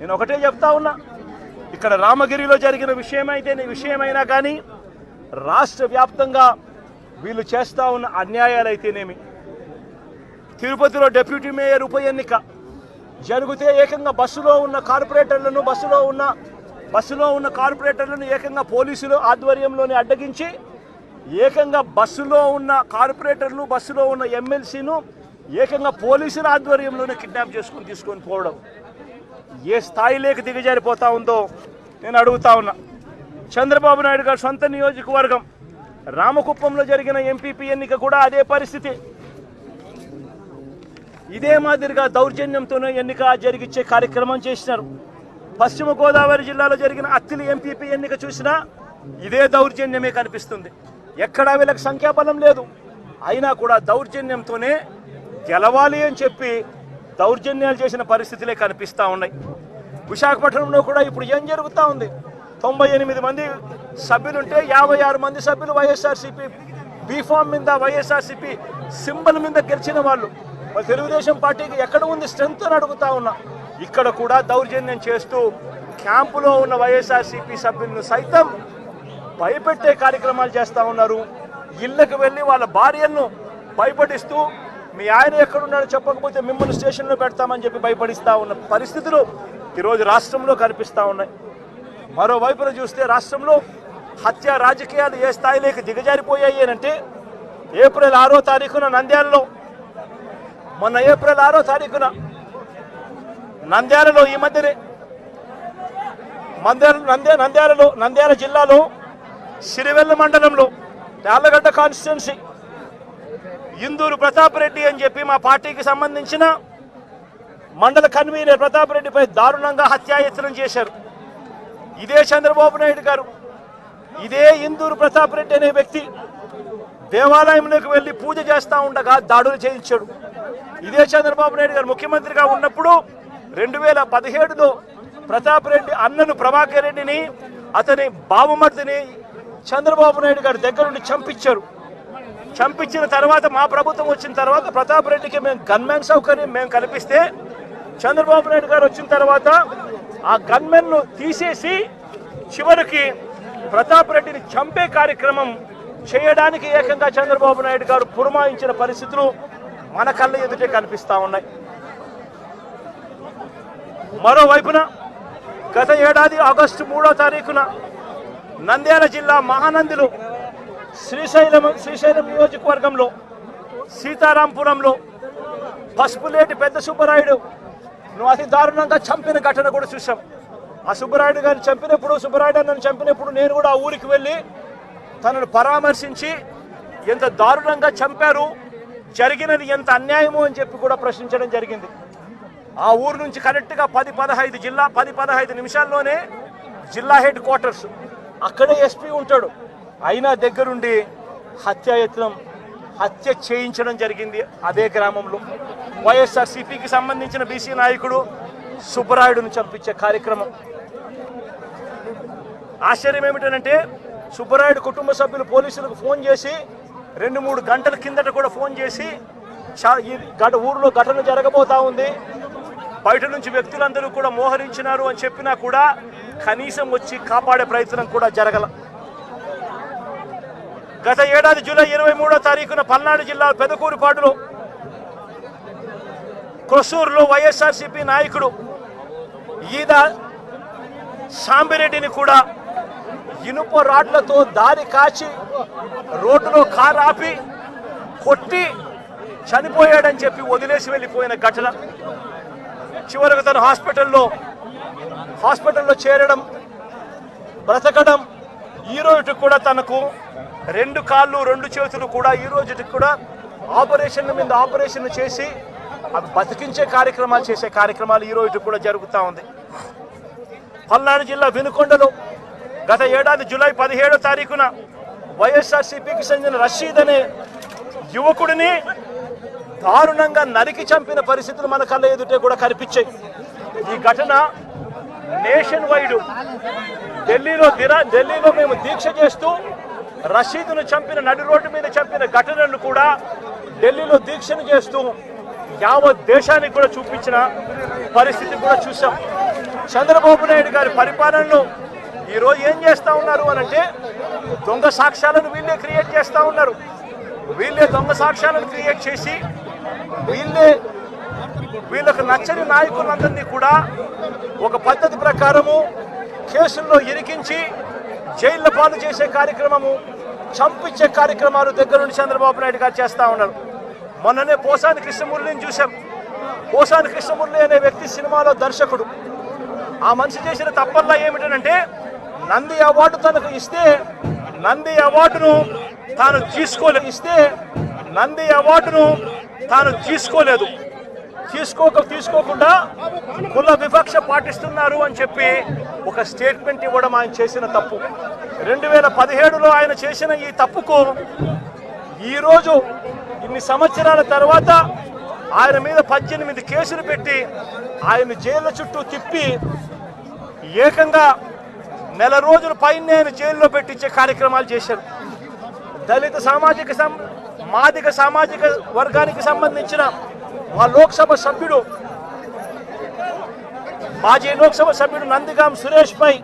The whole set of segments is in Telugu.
నేను ఒకటే చెప్తా ఉన్నా. ఇక్కడ రామగిరిలో జరిగిన విషయమైతే విషయమైనా కానీ రాష్ట్ర వ్యాప్తంగా వీళ్ళు చేస్తూ ఉన్న అన్యాయాలు అయితేనేమి తిరుపతిలో డిప్యూటీ మేయర్ ఉప ఎన్నిక జరిగితే ఏకంగా బస్సులో ఉన్న కార్పొరేటర్లను బస్సులో ఉన్న బస్సులో ఉన్న కార్పొరేటర్లను ఏకంగా పోలీసులు ఆధ్వర్యంలోనే అడ్డగించి ఏకంగా బస్సులో ఉన్న కార్పొరేటర్లు బస్సులో ఉన్న ఎమ్మెల్సీను ఏకంగా పోలీసుల ఆధ్వర్యంలోనే కిడ్నాప్ చేసుకుని తీసుకొని పోవడం. ఏ స్థాయిలోకి దిగజారిపోతా ఉందో నేను అడుగుతా ఉన్నా. చంద్రబాబు నాయుడు గారు సొంత నియోజకవర్గం. రామకుప్పంలో జరిగిన ఎంపీపీ ఎన్నిక కూడా అదే పరిస్థితి. ఇదే మాదిరిగా దౌర్జన్యంతోనే ఎన్నిక జరిగించే కార్యక్రమం చేసినారు. పశ్చిమ గోదావరి జిల్లాలో జరిగిన అత్తిలి ఎంపీపీ ఎన్నిక చూసినా ఇదే దౌర్జన్యమే కనిపిస్తుంది. ఎక్కడా వీళ్ళకి సంఖ్యాబలం లేదు. అయినా కూడా దౌర్జన్యంతోనే గెలవాలి అని చెప్పి దౌర్జన్యాలు చేసిన పరిస్థితులే కనిపిస్తూ ఉన్నాయి. విశాఖపట్నంలో కూడా ఇప్పుడు ఏం జరుగుతూ ఉంది? తొంభై ఎనిమిది మంది సభ్యులుంటే యాభై ఆరు మంది సభ్యులు వైఎస్ఆర్సీపీ బీఫామ్ మీద వైఎస్ఆర్సీపీ సింబల్ మీద గెలిచిన వాళ్ళు. మరి తెలుగుదేశం పార్టీకి ఎక్కడ ఉంది స్ట్రెంత్ అని అడుగుతా ఉన్నా. ఇక్కడ కూడా దౌర్జన్యం చేస్తూ క్యాంపులో ఉన్న వైఎస్ఆర్సీపీ సభ్యులను సైతం భయపెట్టే కార్యక్రమాలు చేస్తూ ఉన్నారు. ఇళ్ళకు వెళ్ళి వాళ్ళ భార్యలను భయపడిస్తూ మీ ఆయన ఎక్కడున్నాడో చెప్పకపోతే మిమ్మల్ని స్టేషన్లో పెడతామని చెప్పి భయపడిస్తూ ఉన్న పరిస్థితులు ఈరోజు రాష్ట్రంలో కనిపిస్తూ ఉన్నాయి. మరోవైపున చూస్తే రాష్ట్రంలో హత్య రాజకీయాలు ఏ స్థాయిలోకి దిగజారిపోయాయి అని అంటే ఏప్రిల్ ఆరో తారీఖున నంద్యాలలో మొన్న ఏప్రిల్ ఆరో తారీఖున నంద్యాలలో ఈ మధ్యనే మంద్యాల నంద్య నంద్యాలలో నంద్యాల జిల్లాలో సిరివెల్ల మండలంలో యార్లగడ్డ కాన్స్టిట్యున్సీ ఇందూరు ప్రతాప్ రెడ్డి అని చెప్పి మా పార్టీకి సంబంధించిన మండల కన్వీనర్ ప్రతాప్ రెడ్డిపై దారుణంగా హత్యాయత్నం చేశారు. ఇదే చంద్రబాబు నాయుడు గారు. ఇదే ఇందూరు ప్రతాప్ రెడ్డి అనే వ్యక్తి దేవాలయంలోకి వెళ్ళి పూజ చేస్తూ ఉండగా దాడులు చేయించాడు. ఇదే చంద్రబాబు నాయుడు గారు ముఖ్యమంత్రిగా ఉన్నప్పుడు రెండు వేల పదిహేడులో ప్రతాప్ రెడ్డి అన్నను ప్రభాకర్ రెడ్డిని అతని బావమర్దిని చంద్రబాబు నాయుడు గారి దగ్గర నుండి చంపించారు. చంపించిన తర్వాత మా ప్రభుత్వం వచ్చిన తర్వాత ప్రతాప్ రెడ్డికి మేము గన్మెన్ సౌకర్యం మేము కల్పిస్తే చంద్రబాబు నాయుడు గారు వచ్చిన తర్వాత ఆ గన్మెన్ను తీసేసి చివరికి ప్రతాప్ రెడ్డిని చంపే కార్యక్రమం చేయడానికి ఏకంగా చంద్రబాబు నాయుడు గారు పురమాయించిన పరిస్థితులు మన కళ్ళ ఎదుటే కనిపిస్తా ఉన్నాయి. మరోవైపున గత ఏడాది ఆగస్టు మూడో తారీఖున నంద్యాల జిల్లా మహానందిలో శ్రీశైలం శ్రీశైలం నియోజకవర్గంలో సీతారాంపురంలో పసుపులేటి పెద్ద సుబ్బరాయుడు నువ్వు అతి దారుణంగా చంపిన ఘటన కూడా చూసాం ఆ సుబ్బరాయుడు గారిని చంపినప్పుడు సుబ్బరాయుడు నన్ను చంపినప్పుడు నేను కూడా ఆ ఊరికి వెళ్ళి తనను పరామర్శించి ఎంత దారుణంగా చంపారు జరిగినది ఎంత అన్యాయము అని చెప్పి కూడా ప్రశ్నించడం జరిగింది. ఆ ఊరు నుంచి కరెక్ట్గా పది పదహైదు జిల్లా పది పదహైదు నిమిషాల్లోనే జిల్లా హెడ్ క్వార్టర్స్. అక్కడే ఎస్పీ ఉంటాడు. అయినా దగ్గరుండి హత్యాయత్నం హత్య చేయించడం జరిగింది అదే గ్రామంలో. వైఎస్ఆర్సీపీకి సంబంధించిన బీసీ నాయకుడు సుబ్బరాయుడును చంపించే కార్యక్రమం. ఆశ్చర్యం ఏమిటంటే సుబ్బరాయుడు కుటుంబ సభ్యులు పోలీసులకు ఫోన్ చేసి రెండు మూడు గంటల కిందట కూడా ఫోన్ చేసి గట ఊర్లో ఘటన జరగబోతా ఉంది. బయట నుంచి వ్యక్తులందరూ కూడా మోహరించినారు అని చెప్పినా కూడా కనీసం వచ్చి కాపాడే ప్రయత్నం కూడా జరగల గత ఏడాది జూలై ఇరవై మూడో తారీఖున పల్నాడు జిల్లా పెదకూరుపాటులో కొసూరులో వైఎస్ఆర్సీపీ నాయకుడు ఈద సాంబిరెడ్డిని కూడా ఇనుప రాడ్లతో దారి కాచి రోడ్డులో కారు ఆపి కొట్టి చనిపోయాడని చెప్పి వదిలేసి వెళ్ళిపోయిన ఘటన. చివరకు తను హాస్పిటల్లో హాస్పిటల్లో చేరడం బ్రతకడం ఈ రోజుకి కూడా తనకు రెండు కాళ్ళు రెండు చేతులు కూడా ఈ రోజుకి కూడా ఆపరేషన్ మీద ఆపరేషన్ చేసి అవి బతికించే కార్యక్రమాలు చేసే కార్యక్రమాలు ఈ కూడా జరుగుతూ ఉంది. పల్నాడు జిల్లా వినుకొండలో గత ఏడాది జూలై పదిహేడో తారీఖున వైఎస్ఆర్సీపీకి చెందిన రషీద్ అనే యువకుడిని దారుణంగా నరికి చంపిన పరిస్థితులు మన కళ్ళ ఎదుటే కూడా కనిపించాయి. ఈ ఘటన నేషన్ వైడ్ ఢిల్లీలో దిరా ఢిల్లీలో మేము దీక్ష చేస్తూ రషీదును చంపిన నడి రోడ్డు మీద చంపిన ఘటనను కూడా ఢిల్లీలో దీక్షను చేస్తూ యావత్ దేశానికి కూడా చూపించిన పరిస్థితి కూడా చూసాం చంద్రబాబు నాయుడు గారి పరిపాలనను ఈరోజు ఏం చేస్తూ ఉన్నారు అని అంటే దొంగ సాక్ష్యాలను వీళ్ళే క్రియేట్ చేస్తూ ఉన్నారు. వీళ్ళే దొంగ సాక్ష్యాలను క్రియేట్ చేసి వీళ్ళే వీళ్ళకు నచ్చని నాయకులందరినీ కూడా ఒక పద్ధతి ప్రకారము కేసుల్లో ఇరికించి జైళ్ళ పాలు చేసే కార్యక్రమము చంపించే కార్యక్రమాలు దగ్గర నుండి చంద్రబాబు నాయుడు గారు చేస్తూ ఉన్నారు. మొన్ననే పోసాని కృష్ణమూర్తిని చూశాం. పోసాని కృష్ణమూర్తి అనే వ్యక్తి సినిమాలో దర్శకుడు. ఆ మనిషి చేసిన తప్పల్లా ఏమిటంటే నంది అవార్డు తనకు ఇస్తే నంది అవార్డును తాను తీసుకోలే ఇస్తే నంది అవార్డును తాను తీసుకోలేదు. తీసుకోక తీసుకోకుండా కుల వివక్ష పాటిస్తున్నారు అని చెప్పి ఒక స్టేట్మెంట్ ఇవ్వడం ఆయన చేసిన తప్పు. రెండు వేల పదిహేడులో ఆయన చేసిన ఈ తప్పుకు ఈరోజు ఇన్ని సంవత్సరాల తర్వాత ఆయన మీద పద్దెనిమిది కేసులు పెట్టి ఆయన జైళ్ళ చుట్టూ తిప్పి ఏకంగా నెల రోజుల పైన ఆయన జైల్లో పెట్టించే కార్యక్రమాలు చేశారు. దళిత సామాజిక సం మాదిక సామాజిక వర్గానికి సంబంధించిన మా లోక్సభ సభ్యుడు మాజీ లోక్సభ సభ్యుడు నందిగాం సురేష్ పై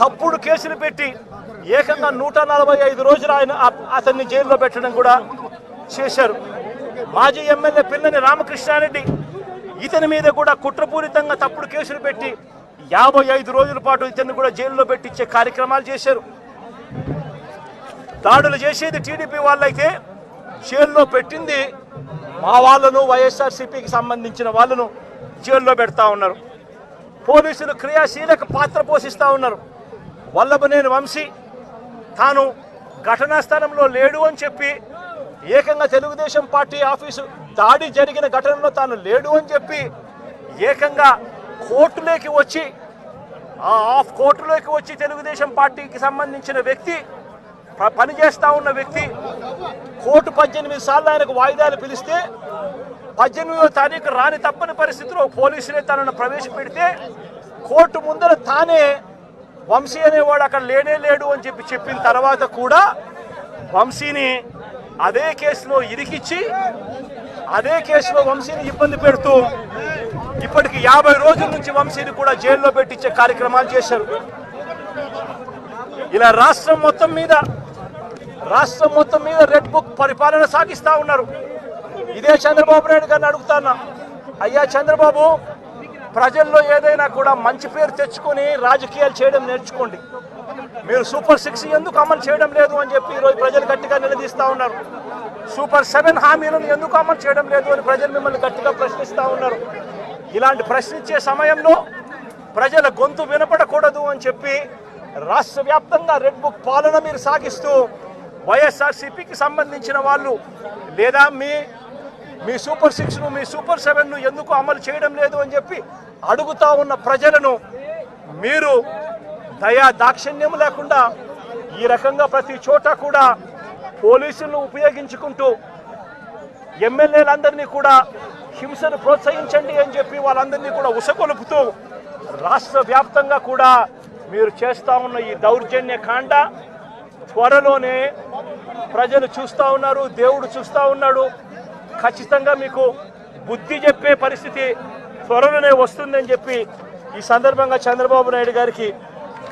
తప్పుడు కేసులు పెట్టి ఏకంగా నూట నలభై ఐదు రోజులు ఆయన అతన్ని జైల్లో పెట్టడం కూడా చేశారు. మాజీ ఎమ్మెల్యే పిల్లని రామకృష్ణారెడ్డి ఇతని మీద కూడా కుట్రపూరితంగా తప్పుడు కేసులు పెట్టి యాభై ఐదు రోజుల పాటు ఇతన్ని కూడా జైల్లో పెట్టించే కార్యక్రమాలు చేశారు. దాడులు చేసేది టీడీపీ వాళ్ళైతే జైల్లో పెట్టింది మా వాళ్ళను వైఎస్ఆర్సీపీకి సంబంధించిన వాళ్ళను జైల్లో పెడతా ఉన్నారు. పోలీసులు క్రియాశీలక పాత్ర పోషిస్తూ ఉన్నారు. వల్లభనేని వంశీ తాను ఘటనా స్థలంలో లేడు అని చెప్పి ఏకంగా తెలుగుదేశం పార్టీ ఆఫీసు దాడి జరిగిన ఘటనలో తాను లేడు అని చెప్పి ఏకంగా కోర్టులోకి వచ్చి ఆ ఆఫ్ కోర్టులోకి వచ్చి తెలుగుదేశం పార్టీకి సంబంధించిన వ్యక్తి ప- ఉన్న వ్యక్తి కోర్టు పద్దెనిమిది సార్లు ఆయనకు వాయిదాలు పిలిస్తే పద్దెనిమిదవ తారీఖు రాని తప్పని పరిస్థితిలో పోలీసులే తనను ప్రవేశపెడితే కోర్టు ముందర తానే వంశీ అనేవాడు అక్కడ లేనే లేడు అని చెప్పి చెప్పిన తర్వాత కూడా వంశీని అదే కేసులో ఇరికిచ్చి అదే కేసులో వంశీని ఇబ్బంది పెడుతూ ఇప్పటికి యాభై రోజుల నుంచి వంశీని కూడా జైల్లో పెట్టించే కార్యక్రమాలు చేశారు. ఇలా రాష్ట్రం మొత్తం మీద రాష్ట్రం మొత్తం మీద రెడ్ బుక్ పరిపాలన సాగిస్తా ఉన్నారు. ఇదే చంద్రబాబు నాయుడు గారిని అడుగుతానా అయ్యా చంద్రబాబు ప్రజల్లో ఏదైనా కూడా మంచి పేరు తెచ్చుకొని రాజకీయాలు చేయడం నేర్చుకోండి. మీరు సూపర్ సిక్స్ ఎందుకు అమలు చేయడం లేదు అని చెప్పి ఈరోజు ప్రజలు గట్టిగా నిలదీస్తా ఉన్నారు. సూపర్ సెవెన్ హామీలను ఎందుకు అమలు చేయడం లేదు అని ప్రజలు మిమ్మల్ని గట్టిగా ప్రశ్నిస్తా ఉన్నారు. ఇలాంటి ప్రశ్నించే సమయంలో ప్రజల గొంతు వినపడకూడదు అని చెప్పి రాష్ట్ర వ్యాప్తంగా రెడ్ బుక్ పాలన మీరు సాగిస్తూ వైఎస్ఆర్సీపీకి సంబంధించిన వాళ్ళు లేదా మీ మీ సూపర్ సిక్స్ను మీ సూపర్ సెవెన్ను ఎందుకు అమలు చేయడం లేదు అని చెప్పి అడుగుతా ఉన్న ప్రజలను మీరు దయా దాక్షిణ్యం లేకుండా ఈ రకంగా ప్రతి చోట కూడా పోలీసులను ఉపయోగించుకుంటూ ఎమ్మెల్యేలందరినీ కూడా హింసను ప్రోత్సహించండి అని చెప్పి వాళ్ళందరినీ కూడా ఉసగొలుపుతూ రాష్ట్ర వ్యాప్తంగా కూడా మీరు చేస్తూ ఉన్న ఈ దౌర్జన్య కాండ త్వరలోనే ప్రజలు చూస్తూ ఉన్నారు దేవుడు చూస్తూ ఉన్నాడు. ఖచ్చితంగా మీకు బుద్ధి చెప్పే పరిస్థితి త్వరలోనే వస్తుందని చెప్పి ఈ సందర్భంగా చంద్రబాబు నాయుడు గారికి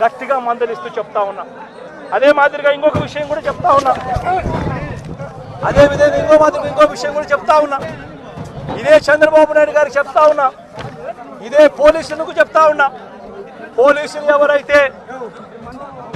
గట్టిగా మందలిస్తూ చెప్తా ఉన్నా. అదే మాదిరిగా ఇంకొక విషయం కూడా చెప్తా ఉన్నా. అదే విధంగా ఇంకో మాత్రం ఇంకో విషయం కూడా చెప్తా ఉన్నా. ఇదే చంద్రబాబు నాయుడు గారికి చెప్తా ఉన్నా. ఇదే పోలీసులకు చెప్తా ఉన్నా. పోలీసులు ఎవరైతే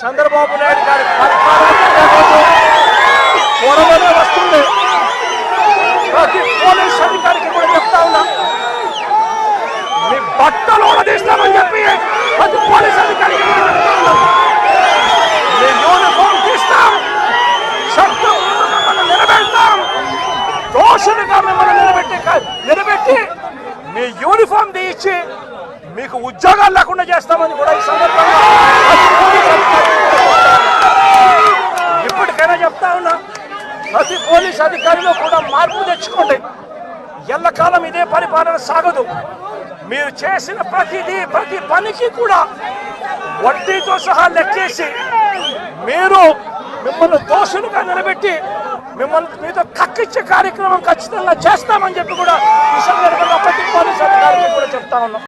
చంద్రబాబు నాయుడు గారి పరిపాలన త్వరలోనే వస్తుంది. ప్రతి పోలీస్ అధికారికి కూడా చెప్తా ఉన్నా. మీ బట్టలు తీస్తామని చెప్పి ప్రతి పోలీస్ అధికారికి మీ యూనిఫామ్ తీస్తాం. నిలబెడతాం. దోషులుగా మిమ్మల్ని నిలబెట్టి నిలబెట్టి మీ యూనిఫామ్ తీయించి మీకు ఉద్యోగాలు లేకుండా చేస్తామని కూడా ఈ సందర్భంగా ఇప్పటికైనా చెప్తా ఉన్నా ప్రతి పోలీస్ అధికారిలో కూడా మార్పు తెచ్చుకోండి. ఎల్లకాలం ఇదే పరిపాలన సాగదు. మీరు చేసిన ప్రతిదీ ప్రతి పనికి కూడా వడ్డీతో సహా లెక్కేసి మీరు మిమ్మల్ని దోషులుగా నిలబెట్టి మిమ్మల్ని మీతో కక్కిచ్చే కార్యక్రమం ఖచ్చితంగా చేస్తామని చెప్పి కూడా ఈ సందర్భంగా ప్రతి పోలీస్ అధికారికి కూడా చెప్తా ఉన్నాం.